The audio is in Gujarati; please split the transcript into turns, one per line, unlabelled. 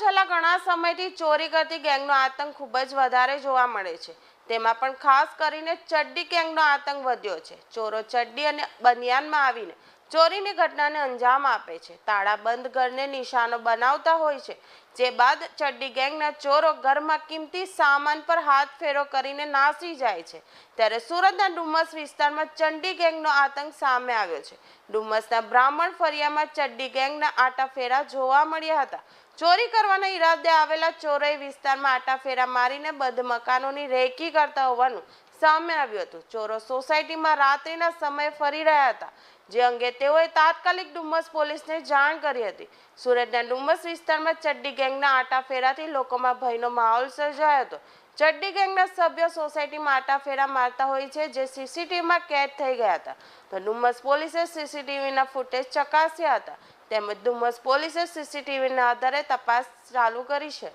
ઘણા સમયથી ચોરી કરતી ગેંગનો આતંક ખૂબ જ વધારે જોવા મળે છે. તેમાં પણ ખાસ કરીને ચડ્ડી ગેંગનો આતંક વધ્યો છે. ચોરો ચડ્ડી અને બનિયાનમાં આવીને ચોરીની ઘટનાને અંજામ આપે છે. તાળાબંધ ઘરને નિશાનો બનાવતા હોય છે. જે બાદ ચડ્ડી ગેંગના ચોરો ઘરમાં કિંમતી સામાન પર હાથ ફેરો કરીને નાસી જાય છે. ત્યારે સુરતના ડુમસ વિસ્તારમાં ચંડી ગેંગનો આતંક સામે આવ્યો છે. ડુમસના બ્રાહ્મણ ફરિયામાં ચડ્ડી ગેંગના આટાફેરા જોવા મળ્યા હતા. ચોરી કરવાના ઈરાદે આવેલા ચોરોએ વિસ્તારમાં આટાફેરા મારીને બધ મકાનોની રેકી કરતા હોવાનું સામે આવ્યું હતું. ચોરો સોસાયટીમાં રાત્રિના સમયે ફરી રહ્યા હતા. જે અંગે તેઓએ તાત્કાલિક ડુમસ પોલીસને જાણ કરી હતી. સુરતના ડુમસ વિસ્તારમાં ચડ્ડી ગેંગના આટાફેરાથી લોકોમાં ભયનો માહોલ સર્જાયો હતો. ચડ્ડી ગેંગના સભ્યો સોસાયટીમાં આટાફેરા મારતા હોય છે જે સીસીટીવીમાં કેદ થઈ ગયા હતા. તો ડુમસ પોલીસે સીસીટીવીના ફૂટેજ ચકાસ્યા હતા. તેમજ ડુમસ પોલીસે સીસીટીવીના આધારે તપાસ ચાલુ કરી છે.